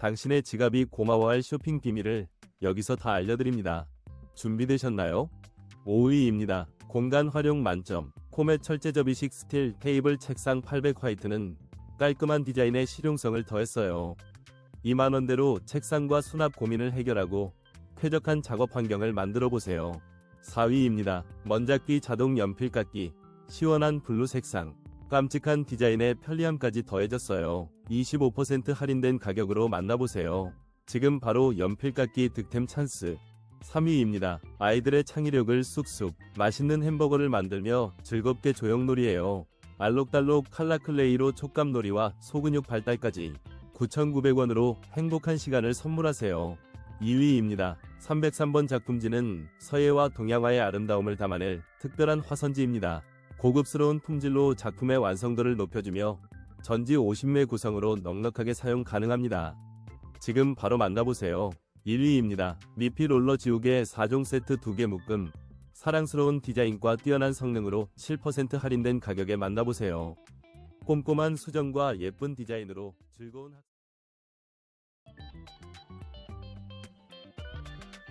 당신의 지갑이 고마워할 쇼핑 비밀을 여기서 다 알려드립니다. 준비되셨나요? 5위입니다. 공간 활용 만점. 코멧 철제 접이식 스틸 테이블 책상 800 화이트는 깔끔한 디자인에 실용성을 더했어요. 2만원대로 책상과 수납 고민을 해결하고 쾌적한 작업 환경을 만들어 보세요. 4위입니다. 먼작기 자동 연필 깎기. 시원한 블루 색상. 깜찍한 디자인에 편리함까지 더해졌어요. 25% 할인된 가격으로 만나보세요. 지금 바로 연필 깎기 득템 찬스. 3위입니다. 아이들의 창의력을 쑥쑥 맛있는 햄버거를 만들며 즐겁게 조형놀이해요. 알록달록 칼라클레이로 촉감놀이와 소근육 발달까지 9,900원으로 행복한 시간을 선물하세요. 2위입니다. 303번 작품지는 서예와 동양화의 아름다움을 담아낼 특별한 화선지입니다. 고급스러운 품질로 작품의 완성도를 높여주며 전지 50매 구성으로 넉넉하게 사용 가능합니다. 지금 바로 만나보세요. 1위입니다. 미피 롤러 지우개 4종 세트 2개 묶음. 사랑스러운 디자인과 뛰어난 성능으로 7% 할인된 가격에 만나보세요. 꼼꼼한 수정과 예쁜 디자인으로 즐거운 학...